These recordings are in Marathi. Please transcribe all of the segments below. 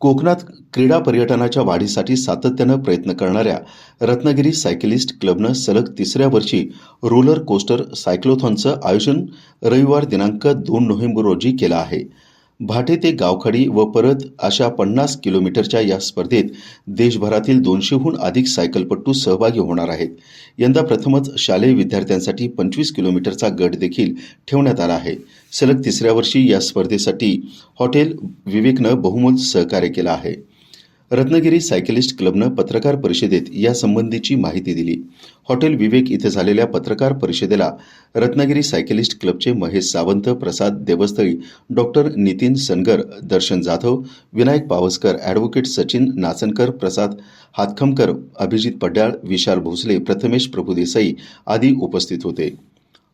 कोकणात क्रीडा पर्यटनाच्या वाढीसाठी सातत्यानं प्रयत्न करणाऱ्या रत्नागिरी सायकलिस्ट क्लबनं सलग तिसऱ्या वर्षी रोलर कोस्टर सायक्लोथॉनचं आयोजन रविवार दिनांक दोन नोव्हेंबर रोजी केलं आहे. भाटे ते गावखाडी व परत अशा पन्नास किलोमीटरच्या या स्पर्धेत देशभरातील दोनशेहून अधिक सायकलपटू सहभागी होणार आहेत. यंदा प्रथमच शालेय विद्यार्थ्यांसाठी पंचवीस किलोमीटरचा गट देखील ठेवण्यात आला आहे. सलग तिसऱ्या वर्षी या स्पर्धेसाठी हॉटेल विवेकनं बहुमोल सहकार्य केलं आहे. रत्नागिरी सायकलिस्ट क्लबनं पत्रकार परिषदेत यासंबंधीची माहिती दिली. हॉटेल विवेक इथं झालेल्या पत्रकार परिषदेला रत्नागिरी सायकलिस्ट क्लबचे महेश सावंत प्रसाद देवस्थळी डॉक्टर नितीन सनगर दर्शन जाधव विनायक पावसकर ॲडव्होकेट सचिन नाचनकर प्रसाद हातखमकर अभिजित पड्याळ विशाल भोसले प्रथमेश प्रभुदेसाई आदी उपस्थित होते.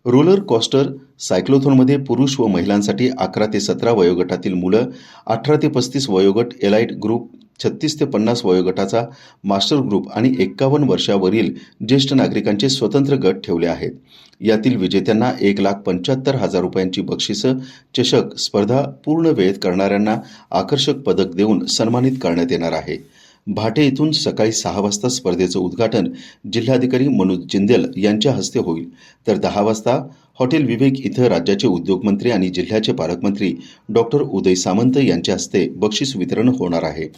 रोलर कॉस्टर सायक्लोथॉनमध्ये पुरुष व महिलांसाठी अकरा ते सतरा वयोगटातील मुलं अठरा ते पस्तीस वयोगट एलाइट ग्रुप छत्तीस ते पन्नास वयोगटाचा मास्टर ग्रुप आणि एक्कावन्न वर्षावरील ज्येष्ठ नागरिकांचे स्वतंत्र गट ठेवले आहेत. यातील विजेत्यांना एक लाख पंच्याहत्तर हजार रुपयांची बक्षिसं चषक स्पर्धा पूर्ण वेळेत करणाऱ्यांना आकर्षक पदक देऊन सन्मानित करण्यात येणार आहे. भाटे इथून सकाळी सहा वाजता स्पर्धेचं उद्घाटन जिल्हाधिकारी मनोज जिंदेल यांच्या हस्ते होईल. तर दहा वाजता हॉटेल विवेक इथं राज्याचे उद्योगमंत्री आणि जिल्ह्याचे पालकमंत्री डॉक्टर उदय सामंत यांच्या हस्ते बक्षीस वितरण होणार आहे.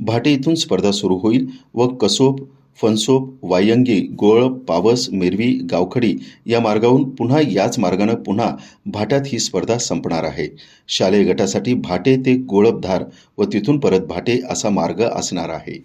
भाटे इथून स्पर्धा सुरू होईल व कसोप फनसोप वायंगी गोळ पावस मेरवी गावखडी या मार्गाहून पुन्हा याच मार्गानं पुन्हा भाट्यात ही स्पर्धा संपणार आहे. शालेय गटासाठी भाटे ते गोळपधार व तिथून परत भाटे असा मार्ग असणार आहे.